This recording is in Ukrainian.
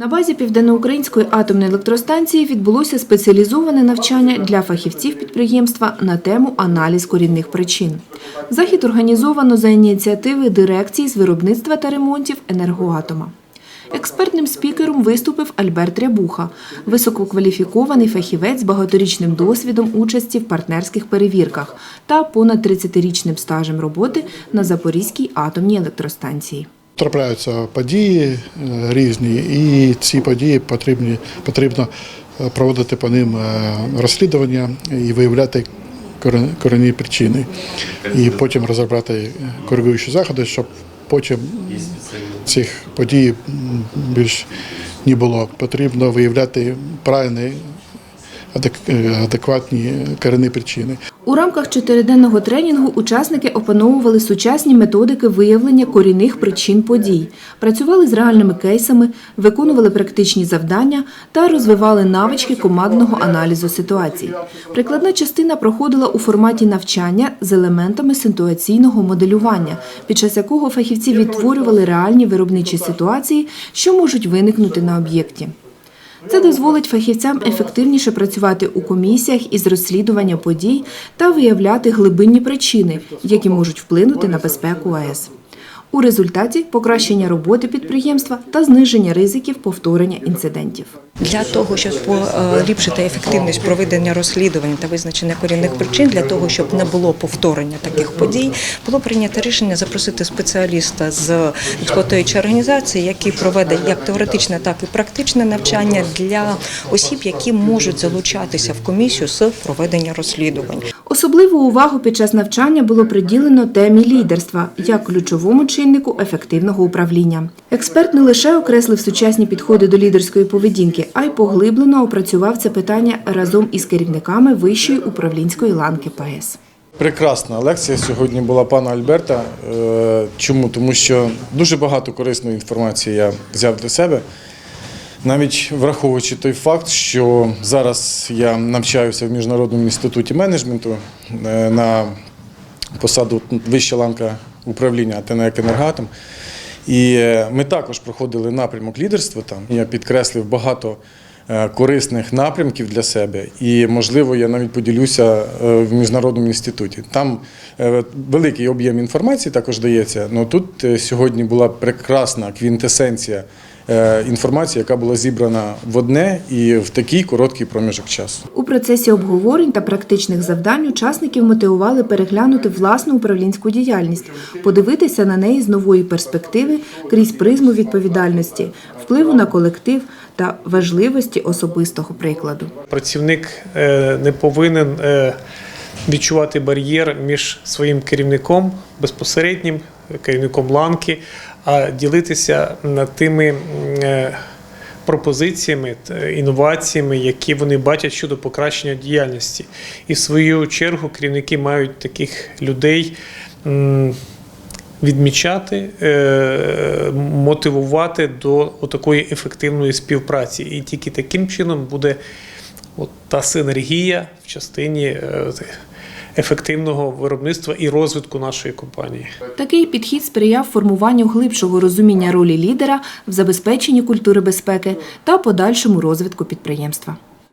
На базі Південноукраїнської атомної електростанції відбулося спеціалізоване навчання для фахівців підприємства на тему аналіз корінних причин. Захід організовано за ініціативи дирекції з виробництва та ремонтів енергоатома. Експертним спікером виступив Альберт Рябуха, висококваліфікований фахівець з багаторічним досвідом участі в партнерських перевірках та понад 30-річним стажем роботи на Запорізькій атомній електростанції. Трапляються події е, різні, і ці події потрібні, потрібно е, проводити по ним е, розслідування і виявляти корінні причини. І потім розробляти коригуючі заходи, щоб потім цих подій більш не було. Потрібно виявляти правильні, адек- адекватні корінні причини. У рамках чотириденного тренінгу учасники опановували сучасні методики виявлення корінних причин подій, працювали з реальними кейсами, виконували практичні завдання та розвивали навички командного аналізу ситуацій. Прикладна частина проходила у форматі навчання з елементами ситуаційного моделювання, під час якого фахівці відтворювали реальні виробничі ситуації, що можуть виникнути на об'єкті. Це дозволить фахівцям ефективніше працювати у комісіях із розслідування подій та виявляти глибинні причини, які можуть вплинути на безпеку АЕС. У результаті покращення роботи підприємства та зниження ризиків повторення інцидентів. Для того, щоб поліпшити ефективність проведення розслідувань та визначення корінних причин, для того, щоб не було повторення таких подій, було прийнято рішення запросити спеціаліста з експлуатуючої організації, який проведе як теоретичне, так і практичне навчання для осіб, які можуть залучатися в комісію з проведення розслідувань. Особливу увагу під час навчання було приділено темі лідерства як ключовому чиннику ефективного управління. Експерт не лише окреслив сучасні підходи до лідерської поведінки, а й поглиблено опрацював це питання разом із керівниками вищої управлінської ланки ПАЕС. Прекрасна лекція сьогодні була пана Альберта. Е, Чому? Тому що дуже багато корисної інформації я взяв для себе. Навіть враховуючи той факт, що зараз я навчаюся в Міжнародному інституті менеджменту е, на посаду вища ланка управління ТНЕК «Енергатом». І е, ми також проходили напрямок лідерства там. Я підкреслив багато е, корисних напрямків для себе, і можливо, я навіть поділюся в міжнародному інституті. Там великий об'єм інформації також дається. але тут сьогодні була прекрасна квінтесенція інформації, яка була зібрана в одне і в такий короткий проміжок часу. У процесі обговорень та практичних завдань учасників мотивували переглянути власну управлінську діяльність, подивитися на неї з нової перспективи крізь призму відповідальності, впливу на колектив та важливості особистого прикладу. Працівник е, не повинен е, відчувати бар'єр між своїм керівником безпосереднім, керівником ланки, а ділитися над тими е, пропозиціями, інноваціями, які вони бачать щодо покращення діяльності. І в свою чергу керівники мають таких людей. Відмічати, е, мотивувати до такої ефективної співпраці, і тільки таким чином буде от та синергія в частині е, ефективного виробництва і розвитку нашої компанії. Такий підхід сприяв формуванню глибшого розуміння ролі лідера в забезпеченні культури безпеки та подальшому розвитку підприємства.